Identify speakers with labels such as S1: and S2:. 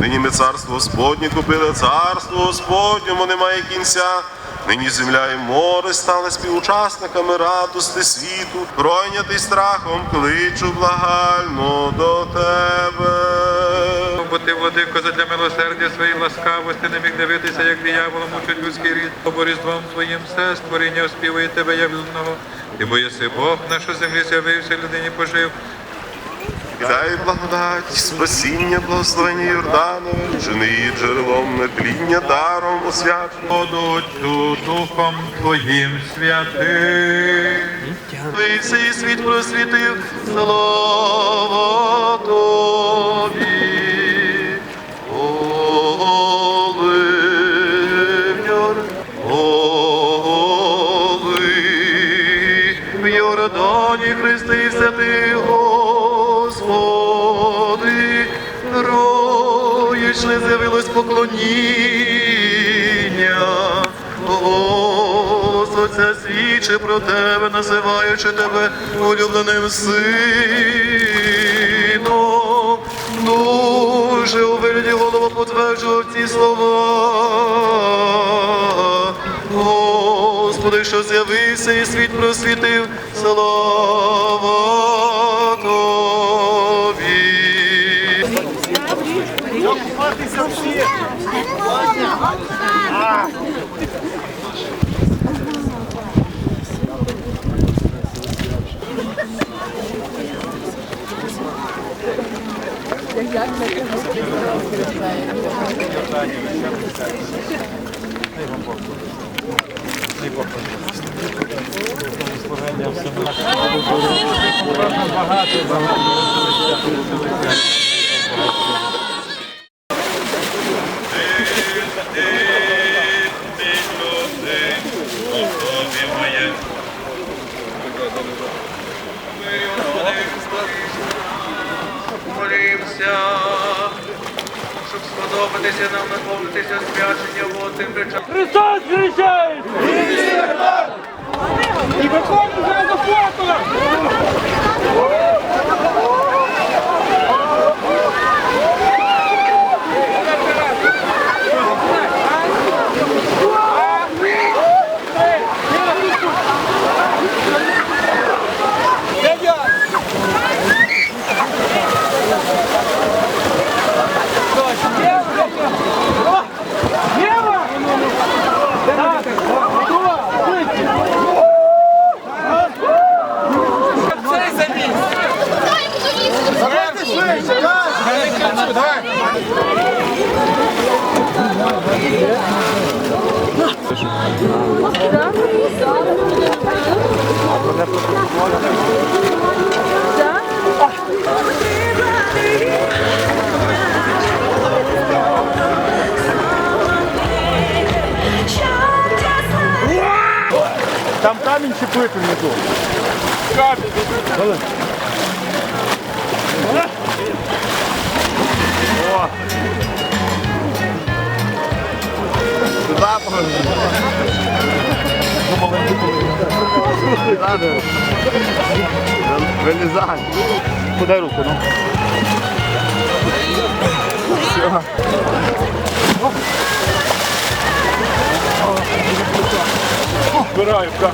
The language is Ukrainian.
S1: Нині ми царство Господнє купили, царство Господньому немає кінця. Нині земля і море стали співучасниками радости світу, пройнятий страхом, кличу благально до тебе.
S2: Бо ти, владико, задля милосердя своєї ласкавості не міг дивитися, як дияволом учить людський рід, бо різдвом своїм все створіння оспівує тебе явленого. Ти бо єси Бог, на що землі з'явився, людині пожив.
S1: Дай благодать, спасіння, благословення Йорданове, чини її джерелом нетління, даром освячено.
S2: Воду цю Духом Твоїм святим.
S1: Твій сей світ просвітив, слава тобі. Олив'яр, оли, в Йордані хрестився ти, Господи, троєчне з'явилось поклоніння. Отця свідчи про тебе, називаючи тебе улюбленим сином. Дуже у вигляді голова потверджував ці слова. Господи, що з'явився і світ просвітив, слава Багато багато.
S2: Молився, щоб сподобатися нам наповнитися свячення речам.
S3: Христос Там камінь чіпити внизу. Камінь. О. Вилізай. Подай руку, ну. Все. Збираю, так.